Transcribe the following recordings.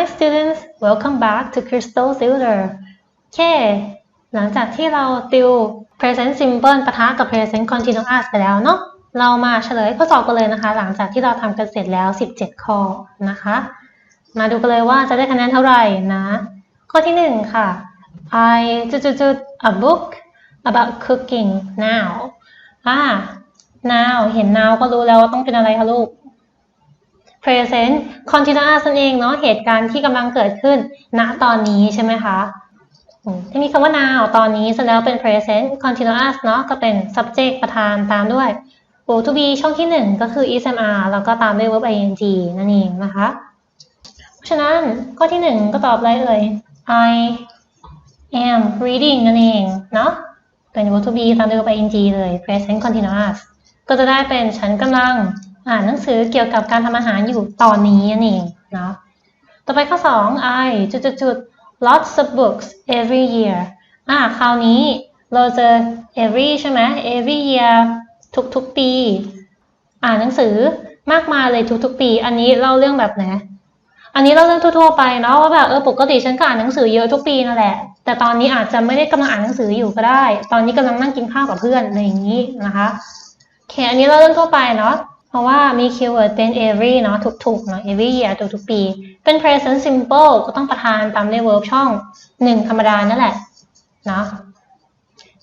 Hi students welcome back to Crystal Tutor โอเคหลังจากที่เราติว present simple ปะทะกับ present continuous ไปแล้วเนาะเรามาเฉลยข้อสอบกันเลยนะคะ หลังจากที่เราทำกันเสร็จแล้ว 17 ข้อนะคะ มาดูกันเลยว่าจะได้คะแนนเท่าไหร่นะ ข้อที่หนึ่งค่ะ I จุดจุดจุด a book about cooking now อ่า now เห็น now ก็รู้แล้วว่าต้องเป็นอะไรคะลูก present continuous นั่นเองเนาะเหตุการณ์ที่กำลังเกิดขึ้น ณตอนนี้ใช่ไหมคะถ้ามีคำว่า now ตอนนี้เสร็จแล้วเป็น present continuous เนาะก็เป็น subject ประธานตามด้วย verb to be ช่องที่หนึ่งก็คือ ismr แล้วก็ตามด้วย verb ing นั่นเองนะคะ เพราะฉะนั้นข้อที่หนึ่งก็ตอบอะไรเอ่ย I am reading นั่นเองเนาะเป็น verb to be ตามด้วย verb ing เลย present continuous ก็จะได้เป็นฉันกำลัง อ่านหนังสือเกี่ยวกับการทำอาหารอยู่ตอนนี้นั่นเองเนาะต่อไปข้อสอง I จุดจุดจุด lots of books every year อ่าคราวนี้เราเจอ every ใช่ไหม every year ทุกๆปี อ่านหนังสือมากมายเลยทุกๆปี อันนี้เล่าเรื่องแบบไหนอันนี้เล่าเรื่องทั่วๆไปเนาะว่าแบบเออปกติฉันก็อ่านหนังสือเยอะทุกปีนั่นแหละ แต่ตอนนี้อาจจะไม่ได้กำลังอ่านหนังสืออยู่ก็ได้ ตอนนี้กำลังนั่งกินข้าวกับเพื่อนอะไรอย่างนี้นะคะโอเคอันนี้เล่าเรื่องทั่วไปเนาะ เพราะว่ามีคีย์เวิร์ดเป็น every เนาะทุกๆเนาะ every year ทุกๆปี เป็น present simple ก็ต้องประธานตามด้วย verb ช่องหนึ่งธรรมดานั่นแหละเนาะ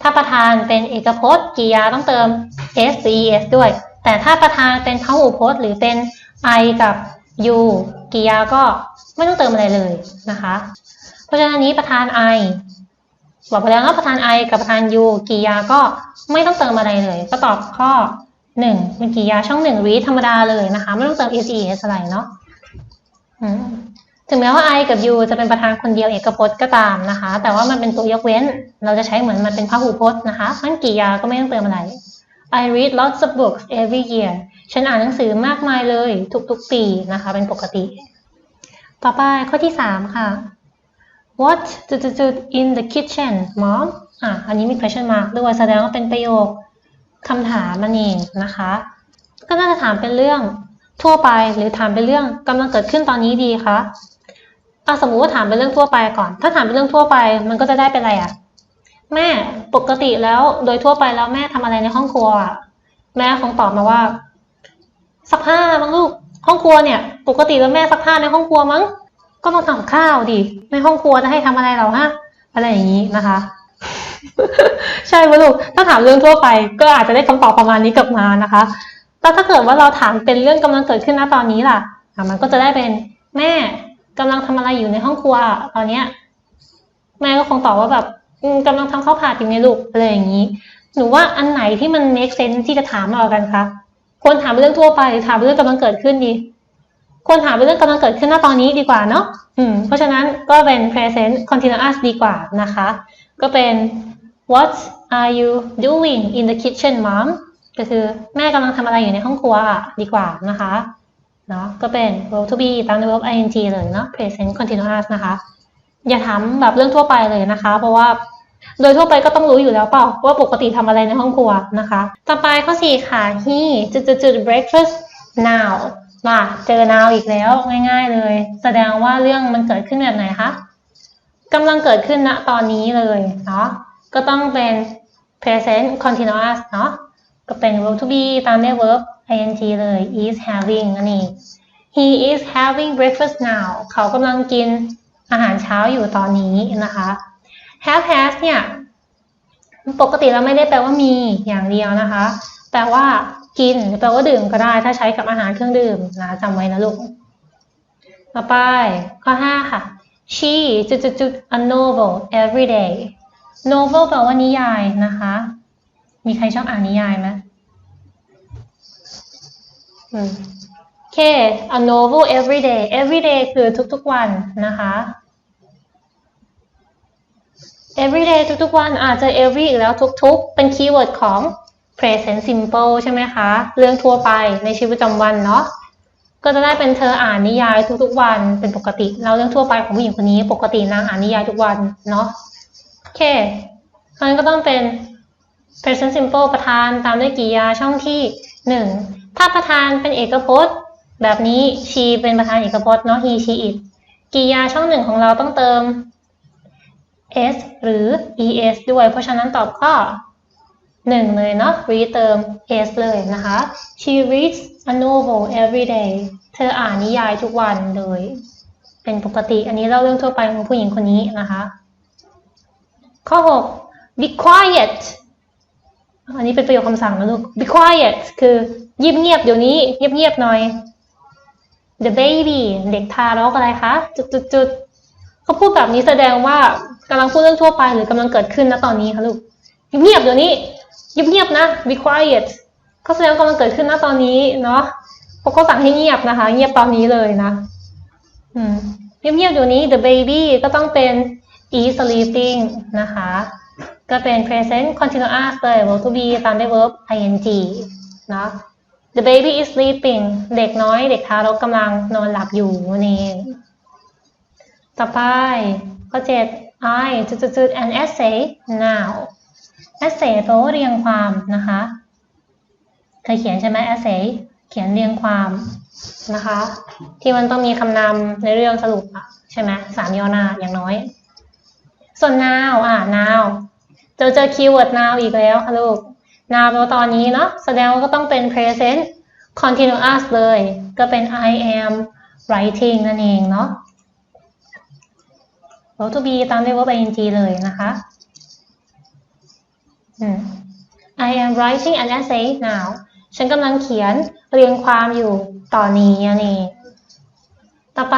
ถ้าประธานเป็นเอกพจน์กริยาต้องเติม s หรือ es ด้วย แต่ถ้าประธานเป็นพหูพจน์หรือเป็น i กับ u กริยาก็ไม่ต้องเติมอะไรเลยนะคะ เพราะฉะนั้นนนี้ประธาน i บอกไปแล้วว่าประธาน i กับประธาน u กริยาก็ไม่ต้องเติมอะไรเลย ก็ตอบข้อ หนึ่งเป็นกริยาช่องหนึ่ง read ธรรมดาเลยนะคะ ไม่ต้องเติม s e s อะไรเนาะถึงแม้ว่า I กับ U จะเป็นประธานคนเดียวเอกพจน์ก็ตามนะคะ แต่ว่ามันเป็นตัวยกเว้น เราจะใช้เหมือนมันเป็นพหูพจน์นะคะนั่นกริยาก็ไม่ต้องเติมอะไร I read lots of books every year ฉันอ่านหนังสือมากมายเลยทุกๆปีนะคะ เป็นปกติ ต่อไปข้อที่สามค่ะ What จุดๆๆ in the kitchen mom อะ อันนี้มี question mark ด้วยแสดงว่าเป็นประโยค คำถามมันเองนะคะ ก็น่าจะถามเป็นเรื่องทั่วไปหรือถามเป็นเรื่องกำลังเกิดขึ้นตอนนี้ดีคะอะสมมุติว่าถามเป็นเรื่องทั่วไปก่อน ถ้าถามเป็นเรื่องทั่วไป มันก็จะได้เป็นอะไรอะแม่ปกติแล้วโดยทั่วไปแล้วแม่ทำอะไรในห้องครัวอะแม่คงตอบมาว่าซักผ้ามั้งลูกห้องครัวเนี่ย ปกติแล้วแม่ซักผ้าในห้องครัวมั้ง ก็ต้องทำข้าวดิในห้องครัวจะให้ทำอะไรเราฮะอะไรอย่างนี้นะคะ ใช่ไหมลูก ถ้าถามเรื่องทั่วไปก็อาจจะได้คำตอบประมาณนี้กลับมานะคะแล้วถ้าเกิดว่าเราถามเป็นเรื่องกำลังเกิดขึ้นณตอนนี้ล่ะ มันก็จะได้เป็นแม่กำลังทำอะไรอยู่ในห้องครัวตอนเนี้ย แม่ก็คงตอบว่าแบบอืมกำลังทำข้าวผัดอยู่ในลูกอะไรอย่างนี้ หนูว่าอันไหนที่มัน make sense ที่จะถามเรากันคะควรถามเป็นเรื่องทั่วไปหรือถามเป็นเรื่องกำลังเกิดขึ้นดีควรถามเป็นเรื่องกำลังเกิดขึ้นณตอนนี้ดีกว่าเนาะอืม เพราะฉะนั้นก็เป็น present continuous ดีกว่านะคะ ก็เป็น What are you doing in the kitchen mom ก็คือแม่กำลังทำอะไรอยู่ในห้องครัวอะดีกว่านะคะเนาะก็เป็น verb to be ตามด้วย verb ing เลยเนาะ present continuous นะคะ อย่าถามแบบเรื่องทั่วไปเลยนะคะ เพราะว่าโดยทั่วไปก็ต้องรู้อยู่แล้วเปล่า ว่าปกติทำอะไรในห้องครัวนะคะ ต่อไปข้อสี่ค่ะ he จุดจุดจุด breakfast now มาเจอ now อีกแล้วง่าย ๆ เลย แสดงว่าเรื่องมันเกิดขึ้นแบบไหนคะกำลังเกิดขึ้นณตอนนี้เลยเนาะ ก็ต้องเป็น present continuous เนาะก็เป็น verb to be ตามด้วย verb ing เลย is having นั่นเอง he is having breakfast now เขากำลังกินอาหารเช้าอยู่ตอนนี้นะคะ have has เนี่ยปกติเราไม่ได้แปลว่ามีอย่างเดียวนะคะ แปลว่ากินแปลว่าดื่มก็ได้ ถ้าใช้กับอาหารเครื่องดื่มนะจำไว้นะลูก ต่อไปข้อ 5 ค่ะ she จุดจุดจุด a novel every day novel แปลว่านิยายนะคะ มีใครชอบอ่านนิยายไหมอืมโอเค a novel every day every day คือทุกๆวันนะคะ every day ทุกๆวันอาจจะ every อีกแล้วทุกๆ เป็นคีย์เวิร์ดของ present simple ใช่ไหมคะ เรื่องทั่วไปในชีวิตประจำวันเนาะก็จะได้เป็นเธออ่านนิยายทุกๆวันเป็นปกติเราเรื่องทั่วไปของผู้หญิงคนนี้ปกตินางอ่านนิยายทุกวันเนาะ เคเพราะงั้นก็ต้องเป็น present simple ประธานตามด้วยกริยาช่องที่หนึ่งถ้าประธานเป็นเอกพจน์ แบบนี้ she เป็นประธานเอกพจน์เนาะ he she it กริยาช่องหนึ่งของเราต้องเติม s หรือ es ด้วย เพราะฉะนั้นตอบข้อหนึ่งเลยเนาะ read เติม s เลยนะคะ she reads a novel every day เธออ่านนิยายทุกวันเลย เป็นปกติ อันนี้เล่าเรื่องทั่วไปของผู้หญิงคนนี้นะคะ ข้อ 6 be quiet อันนี้เป็นประโยคคำสั่งนะลูก be quiet คือเงียบเงียบเดี๋ยวนี้เงียบเงียบหน่อย the baby เด็กทารกอะไรคะ จุดจุดจุดเขาพูดแบบนี้แสดงว่ากำลังพูดเรื่องทั่วไปหรือกำลังเกิดขึ้นนะตอนนี้คะลูกเงียบๆเดี๋ยวนี้เงียบๆนะ be quiet เขาแสดงว่ากำลังเกิดขึ้นนะตอนนี้เนาะเพราะเขาสั่งให้เงียบนะคะ เงียบตอนนี้เลยนะ อืมเงียบๆเดี๋ยวนี้ the baby ก็ต้องเป็น is sleeping นะคะ ก็เป็น present continuous เลย verb to be ตามด้วย verb ing เนาะ the baby is sleeping เด็กน้อยเด็กทารกกำลังนอนหลับอยู่นั่ต่อไปข้อ7 I จุดๆ an essay now essay แปลว่าเรียงความนะคะ เคยเขียนใช่ไหม essay เขียนเรียงความนะคะ ที่มันต้องมีคำนำในเรื่องสรุปใช่ไหมสามย่อหน้าอย่างน้อย ส่วน now อะ now เจอเจอคีย์เวิร์ด now อีกแล้วค่ะลูก now แปลว่าตอนนี้เนาะแสดงว่าก็ต้องเป็น present continuous เลย ก็เป็น I am writing นั่นเองเนาะ verb to be ตามด้วย verb ing เลยนะคะอืม I am writing an essay now ฉันกำลังเขียนเรียงความอยู่ตอนนี้อันนี้ต่อไป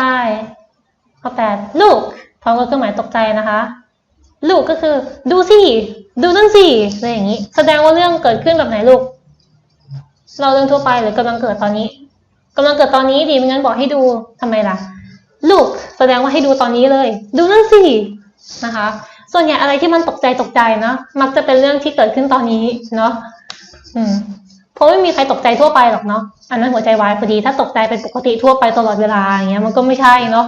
ข้อ8 look พร้อมกับเครื่องหมายตกใจนะคะ look ก็คือ ดูสิดูนั่นสิอะไรอย่างนี้ แสดงว่าเรื่องเกิดขึ้นแบบไหนลูก เราเรื่องทั่วไปหรือกำลังเกิดตอนนี้กำลังเกิดตอนนี้ดีไม่งั้นบอกให้ดูทำไมล่ะ look แสดงว่าให้ดูตอนนี้เลย ดูนั่นสินะคะ ส่วนใหญ่อะไรที่มันตกใจตกใจเนาะมักจะเป็นเรื่องที่เกิดขึ้นตอนนี้เนาะอืมเพราะไม่มีใครตกใจทั่วไปหรอกเนาะ อันนั้นหัวใจวายพอดี ถ้าตกใจเป็นปกติทั่วไปตลอดเวลาอย่างเงี้ยมันก็ไม่ใช่เนาะ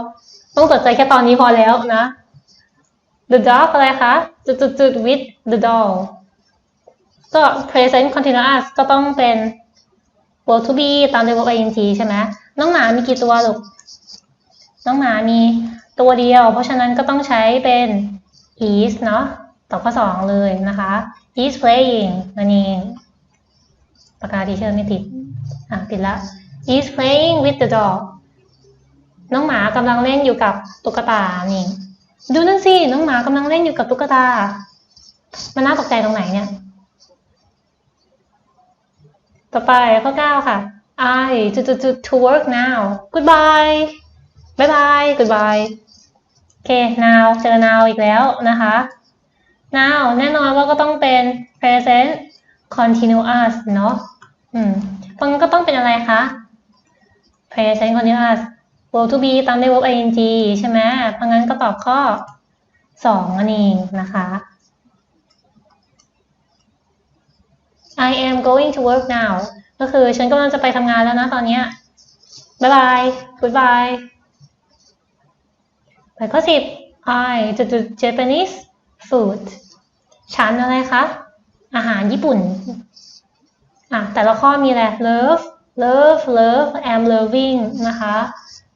ต้องตกใจแค่ตอนนี้พอแล้วนะ the dog อะไรคะจุดจุดจุด with the doll ก็ present continuous ก็ต้องเป็น verb to be ตามด้วย verb ing ใช่ไหมน้องหมามีกี่ตัวลูกน้องหมามีตัวเดียว เพราะฉะนั้นก็ต้องใช้เป็น is เนาะตอบข้อสองเลยนะคะ is playing นั่นเองปากกาที่เชื่อไม่ติด อะติดละ is playing with the dog น้องหมากำลังเล่นอยู่กับตุ๊กตานี่ ดูนั่นสิ น้องหมากำลังเล่นอยู่กับตุ๊กตา มันน่าตกใจตรงไหนเนี่ย ต่อไปข้อ9ค่ะ I to to to to work now goodbye bye bye goodbye โอเค now เจอ now อีกแล้วนะคะ now แน่นอนว่าก็ต้องเป็น present continuous เนาะ อืมมันก็ต้องเป็นอะไรคะ present continuous verb to be ตามด้วย verb ing ใช่ไหมเพราะงั้นก็ตอบข้อ2นั่นเองนะคะ I am going to work now ก็คือฉันกำลังจะไปทำงานแล้วนะตอนนี้บายบาย goodbye ไปข้อ10 I จุดจุด Japanese food ฉันอะไรคะ อาหารญี่ปุ่น อะ แต่ละข้อมีอะไร love love love am loving นะคะ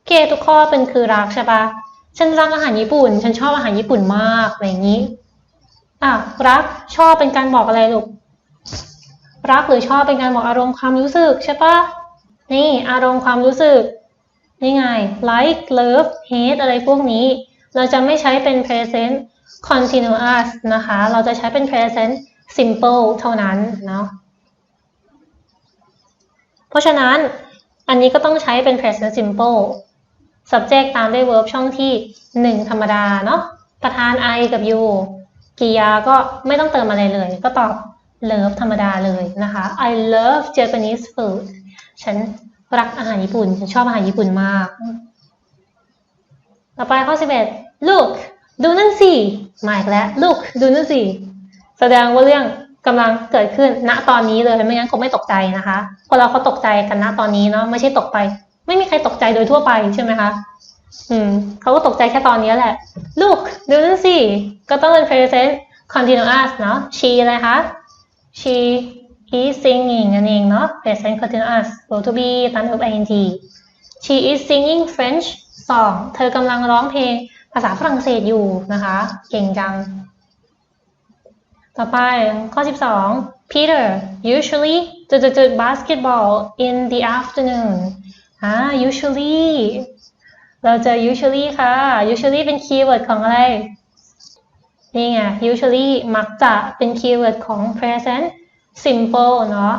เคทุกข้อเป็นคือรักใช่ปะฉันรักอาหารญี่ปุ่น ฉันชอบอาหารญี่ปุ่นมากอะไรอย่างนี้ อะรักชอบเป็นการบอกอะไรลูก รักหรือชอบเป็นการบอกอารมณ์ความรู้สึกใช่ปะนี่อารมณ์ความรู้สึก นี่ไง like love hate อะไรพวกนี้ เราจะไม่ใช้เป็น present continuous นะคะ เราจะใช้เป็น present simple เท่านั้นเนาะ เพราะฉะนั้นอันนี้ก็ต้องใช้เป็น present simple subject ตามด้วย verb ช่องที่ 1 ธรรมดาเนาะประธาน I กับ you กิยาก็ไม่ต้องเติมอะไรเลย ก็ตอบ love ธรรมดาเลยนะคะ I love Japanese food ฉันรักอาหารญี่ปุ่น ฉันชอบอาหารญี่ปุ่นมาก ต่อไปข้อ 11 look ดูนั่นสิมาอีกแล้ว look ดูนั่นสิแสดงว่าเรื่องกำลังเกิดขึ้นณตอนนี้เลย ไม่งั้นคงไม่ตกใจนะคะ คนเราเขาตกใจกันณตอนนี้เนาะ ไม่ใช่ตกไป ไม่มีใครตกใจโดยทั่วไปใช่ไหมคะอืมเขาก็ตกใจแค่ตอนนี้แหละ look ดูนั่นสิ ก็ต้องเป็น present continuous เนาะ she อะไรคะ she is singing นั่นเองเนาะ present continuous verb to be ตาม verb ing she is singing French สองเธอกำลังร้องเพลงภาษาฝรั่งเศสอยู่นะคะ เก่งจัง ต่อไปข้อ 12 Peter usually จุดจุดจุด basketball in the afternoon อ่า usually เราเจอ usually ค่ะ usually เป็นคีย์เวิร์ดของอะไร นี่ไง usually มักจะเป็นคีย์เวิร์ดของ present simple เนาะ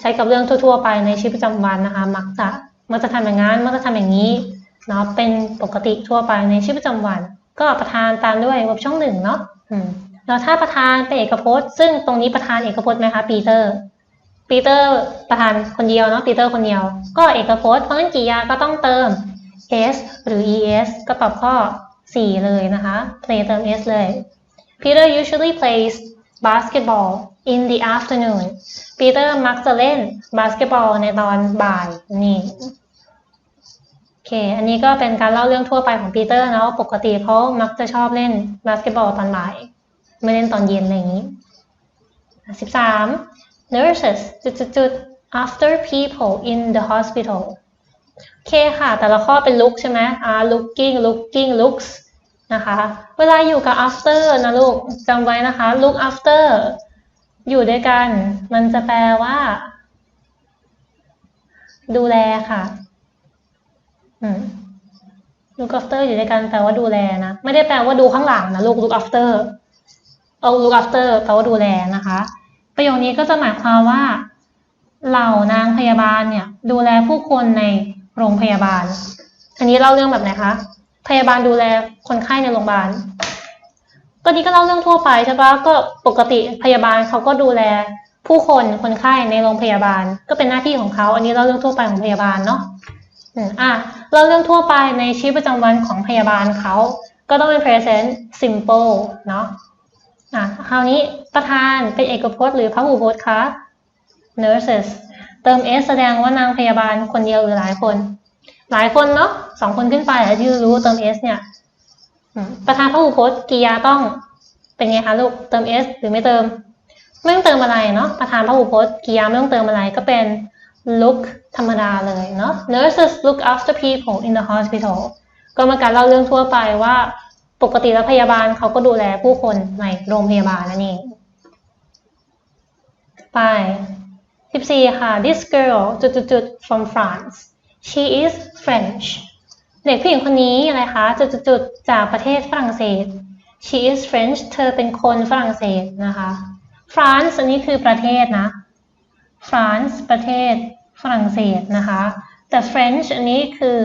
ใช้กับเรื่องทั่ว ๆ ไปในชีวิตประจำวันนะคะ มักจะมักจะทำอย่างนั้นมักจะทำอย่างนี้ เนาะ เป็นปกติทั่วไปในชีวิตประจำวัน ก็ประธานตามด้วย verb ช่องหนึ่งเนาะแล้วถ้าประธานเป็นเอกพจน์ ซึ่งตรงนี้ประธานเอกพจน์ไหมคะปีเตอร์ ปีเตอร์ประธานคนเดียวเนาะปีเตอร์คนเดียว ก็เอกพจน์เพราะฉะนั้นกริยาก็ต้องเติม s หรือ es ก็ตอบข้อ 4 เลยนะคะ play เติม s เลย Peter usually plays basketball in the afternoon Peter มักจะเล่นบาสเกตบอลในตอนบ่ายนี่โอเค อันนี้ก็เป็นการเล่าเรื่องทั่วไปของปีเตอร์เนาะปกติเขามักจะชอบเล่นบาสเกตบอลตอนบ่าย ไม่เล่นตอนเย็นอะไรอย่างนี้13 nurses จุดๆ after people in the hospital โอเคค่ะ แต่ละข้อเป็น look ใช่ไหมอ่า looking looking looks นะคะ เวลาอยู่กับ after นะลูกจำไว้นะคะ look after อยู่ด้วยกัน มันจะแปลว่า ดูแลค่ะ อืม look after อยู่ด้วยกันแปลว่าดูแลนะ ไม่ได้แปลว่าดูข้างหลังนะลูก look after เอา look after แปลว่าดูแลนะคะ ประโยคนี้ก็จะหมายความว่า เหล่านางพยาบาลเนี่ย ดูแลผู้คนในโรงพยาบาล อันนี้เล่าเรื่องแบบไหนคะ พยาบาลดูแลคนไข้ในโรงพยาบาล ก็นี้ก็เล่าเรื่องทั่วไปใช่ปะก็ปกติพยาบาลเขาก็ดูแลผู้คนคนไข้ในโรงพยาบาล ก็เป็นหน้าที่ของเขา อันนี้เล่าเรื่องทั่วไปของพยาบาลเนาะอะเล่าเรื่องทั่วไปในชีวิตประจำวันของพยาบาลเขา ก็ต้องเป็น present simple เนาะ อะคราวนี้ประธานเป็นเอกพจน์หรือพหูพจน์คะ nurses เติม s แสดงว่านางพยาบาลคนเดียวหรือหลายคน หลายคนเนาะสองคนขึ้นไปอะที่รู้เติม s เนี่ยประธานพหูพจน์กริยาต้องเป็นไงคะลูกเติม s หรือไม่เติม ไม่ต้องเติมอะไรเนาะประธานพหูพจน์กริยาไม่ต้องเติมอะไรก็เป็น look ธรรมดาเลยเนาะ nurses look after people in the hospital ก็มาการเล่าเรื่องทั่วไปว่า ปกติแล้วพยาบาลเขาก็ดูแลผู้คนในโรงพยาบาลนั่นเองไป14ค่ะ this girl จุดจุดจุด from France she is French เด็กผู้หญิงคนนี้อะไรคะจุดจุดจุดจากประเทศฝรั่งเศส she is French เธอเป็นคนฝรั่งเศสนะคะ France อันนี้คือประเทศนะ France ประเทศฝรั่งเศสนะคะ แต่ French อันนี้คือ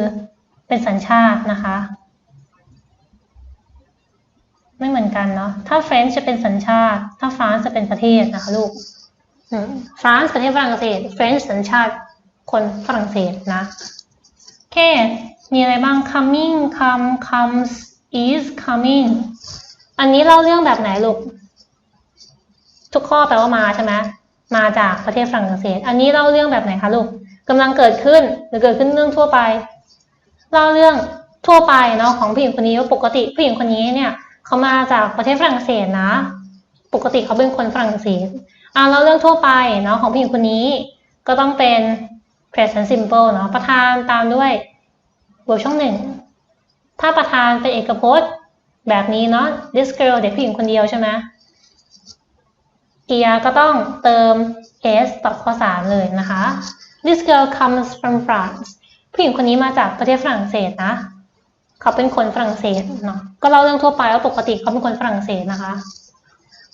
เป็นสัญชาตินะคะ ไม่เหมือนกันเนาะถ้า French จะเป็นสัญชาติ ถ้า France จะเป็นประเทศนะคะลูก France ประเทศฝรั่งเศส French สัญชาติคนฝรั่งเศสนะโอเค มีอะไรบ้าง coming come comes is coming อันนี้เล่าเรื่องแบบไหนลูก ทุกข้อแปลว่ามาใช่ไหมมาจากประเทศฝรั่งเศส อันนี้เล่าเรื่องแบบไหนคะลูกกำลังเกิดขึ้นหรือเกิดขึ้นเรื่องทั่วไป เล่าเรื่องทั่วไปเนาะของผู้หญิงคนนี้ว่าปกติผู้หญิงคนนี้เนี่ย เขามาจากประเทศฝรั่งเศสนะ ปกติเขาเป็นคนฝรั่งเศสอ่าเล่าเรื่องทั่วไปเนาะของผู้หญิงคนนี้ก็ต้องเป็น present simple เนาะประธานตามด้วย verb ช่องหนึ่งถ้าประธานเป็นเอกพจน์แบบนี้เนาะ this girl เด็กผู้หญิงคนเดียวใช่ไหมกริยก็ต้องเติม s ต่อข้อ3เลยนะคะ this girl comes from France ผู้หญิงคนนี้มาจากประเทศฝรั่งเศสนะ เขาเป็นคนฝรั่งเศสเนาะก็เล่าเรื่องทั่วไปว่าปกติเขาเป็นคนฝรั่งเศสนะคะ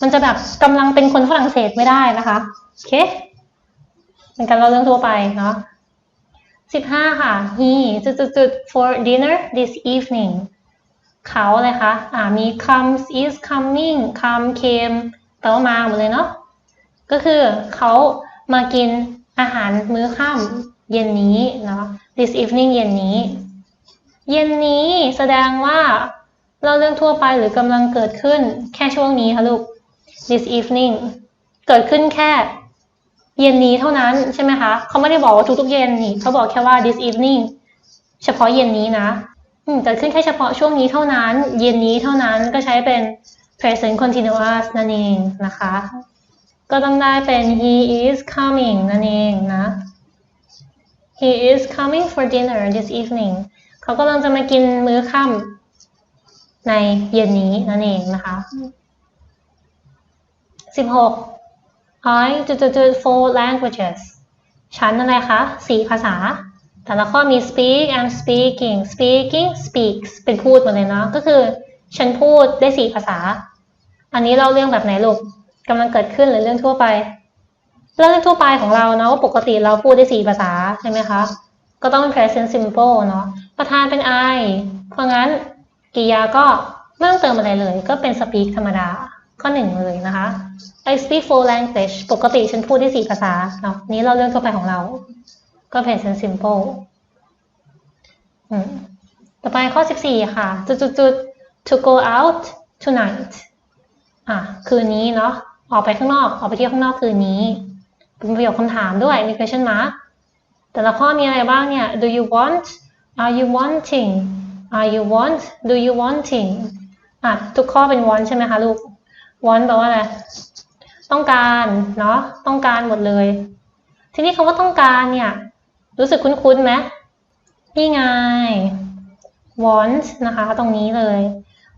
มันจะแบบกำลังเป็นคนฝรั่งเศสไม่ได้นะคะโอเคเป็นการเล่าเรื่องทั่วไปเนาะสิบห้าค่ะ he จุดจุดจุด for dinner this evening เขาเลยคะอ่ามี comes is coming come came แปลว่ามาหมดเลยเนาะก็คือเขามากินอาหารมื้อค่ำเย็นนี้เนาะ this evening เย็นนี้ เย็นนี้แสดงว่าเล่าเรื่องทั่วไปหรือกำลังเกิดขึ้นแค่ช่วงนี้ค่ะลูก this evening เกิดขึ้นแค่ เย็นนี้เท่านั้นใช่ไหมคะเขาไม่ได้บอกว่าทุกๆเย็นนี่เขาบอกแค่ว่า this evening เฉพาะเย็นนี้นะเกิดขึ้นแค่เฉพาะช่วงนี้เท่านั้น เย็นนี้เท่านั้นก็ใช้เป็น present continuous นั่นเองนะคะ ก็ต้องได้เป็น he is coming นั่นเองนะ he is coming for dinner this evening เขากำลังจะมากินมื้อค่ำในเย็นนี้นั่นเองนะคะสิบหก I จุดจุดจุด four languages ฉันอะไรคะสี่ภาษา แต่ละข้อมี speak I'm speaking speaking speaks เป็นพูดหมดเลยเนาะก็คือฉันพูดได้สี่ภาษา อันนี้เล่าเรื่องแบบไหนลูกกำลังเกิดขึ้นหรือเรื่องทั่วไป เรื่องทั่วไปของเราเนาะว่าปกติเราพูดได้สี่ภาษาใช่ไหมคะ ก็ต้องเป็น present simple เนาะ ประธานเป็น I เพราะงั้นกริยาก็ไม่ต้องเติมอะไรเลย ก็เป็น speak ธรรมดา ข้อหนึ่งเลยนะคะ I speak four language ปกติฉันพูดได้สี่ภาษาเนาะนี้เราเรื่องทั่วไปของเรา ก็ present simple อืมต่อไปข้อ 14 ค่ะ จุดจุดจุด to go out tonight อะ คืนนี้เนาะ ออกไปข้างนอก ออกไปเที่ยวข้างนอกคืนนี้ เป็นประโยคคำถามด้วย มี question mark แต่ละข้อมีอะไรบ้างเนี่ย do you want are you wanting are you want do you wanting อะทุกข้อเป็น want ใช่ไหมคะลูก want แปลว่าอะไร ต้องการเนาะต้องการหมดเลย ทีนี้คำว่าต้องการเนี่ย รู้สึกคุ้นๆไหมนี่ไง want นะคะตรงนี้เลย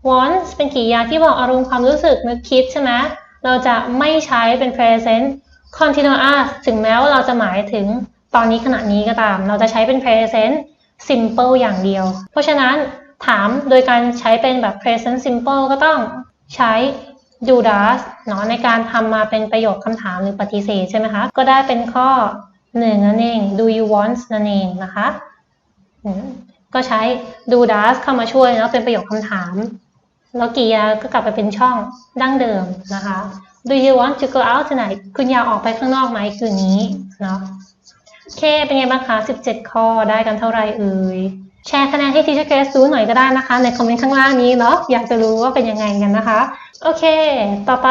want เป็นกริยาที่บอกอารมณ์ความรู้สึกนึกคิดใช่ไหมเราจะไม่ใช้เป็น present continuous ถึงแม้ว่าเราจะหมายถึงตอนนี้ขณะนี้ก็ตาม เราจะใช้เป็น present simple อย่างเดียว เพราะฉะนั้นถามโดยการใช้เป็นแบบ present simple ก็ต้องใช้ do does เนาะในการทำมาเป็นประโยคคำถามหรือปฏิเสธใช่ไหมคะ ก็ได้เป็นข้อหนึ่งนั่นเอง do you want นั่นเองนะคะ ก็ใช้ do does เข้ามาช่วยเนาะเป็นประโยคคำถาม แล้วกริยาก็กลับไปเป็นช่องดั้งเดิมนะคะ Do you want to go out tonight คุณอยากออกไปข้างนอกไหมคืนนี้เนาะ เค เป็นไงบ้างคะ 17 ข้อได้กันเท่าไหร่เอ่ย แชร์คะแนนให้ Teacher Grace รู้หน่อยก็ได้นะคะ ในคอมเมนต์ข้างล่างนี้เนาะ อยากจะรู้ว่าเป็นยังไงกันนะคะ โอเค ต่อไป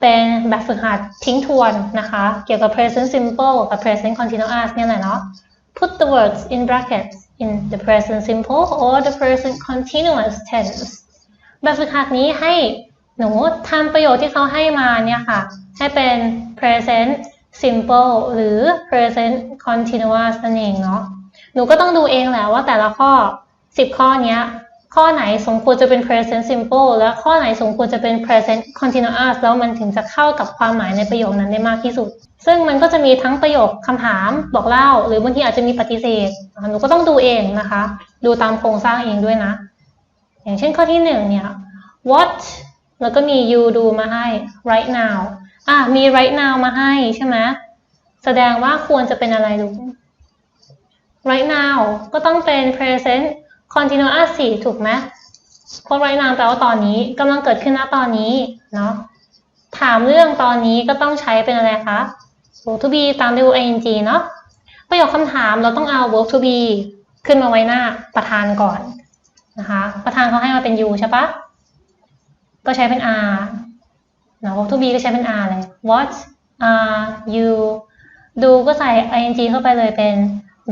เป็นแบบฝึกหัดทิ้งทวนนะคะ เกี่ยวกับ present simple กับ present continuous เนี่ยแหละเนาะ Put the words in brackets in the present simple or the present continuous tense แบบฝึกหัดนี้ให้หนูทำประโยชน์ที่เขาให้มาเนี่ยค่ะ ให้เป็น present simple หรือ present continuous นั่นเองเนาะ หนูก็ต้องดูเองแหละว่าแต่ละข้อ 10 ข้อเนี้ยข้อไหนสมควรจะเป็น present simple และข้อไหนสมควรจะเป็น present continuous แล้วมันถึงจะเข้ากับความหมายในประโยคนั้นได้มากที่สุด ซึ่งมันก็จะมีทั้งประโยคคำถามบอกเล่า หรือบางทีอาจจะมีปฏิเสธ หนูก็ต้องดูเองนะคะ ดูตามโครงสร้างเองด้วยนะ อย่างเช่นข้อที่หนึ่งเนี่ย what แล้วก็มี you ดูมาให้ right now อะมี right now มาให้ใช่ไหมแสดงว่าควรจะเป็นอะไรลูก right now ก็ต้องเป็น present continuous สิถูกไหมเพราะ right now แปลว่าตอนนี้กำลังเกิดขึ้นณตอนนี้เนาะถามเรื่องตอนนี้ก็ต้องใช้เป็นอะไรคะ verb to be ตามด้วย ing เนาะประโยคคำถามเราต้องเอา verb to be ขึ้นมาไว้หน้าประธานก่อนนะคะ ประธานเขาให้มาเป็น you ใช่ปะก็ใช้เป็น are นะ verb to be ก็ใช้เป็น are เลย what are you do ก็ใส่ ing เข้าไปเลยเป็น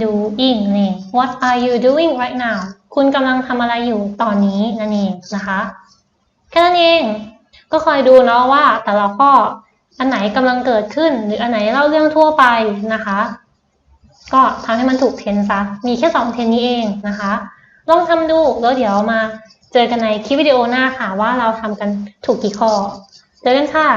doing นี่ what are you doing right now คุณกำลังทำอะไรอยู่ตอนนี้นั่นเองนะคะแค่นั้นเองก็คอยดูเนาะว่าแต่ละข้ออันไหนกำลังเกิดขึ้น หรืออันไหนเล่าเรื่องทั่วไปนะคะ ก็ทำให้มันถูกเทนซะมีแค่สองเทนนี้เองนะคะ ลองทำดูแล้วเดี๋ยวมาเจอกันในคลิปวิดีโอหน้าค่ะว่าเราทำกันถูกกี่ข้อ เจอกันค่ะ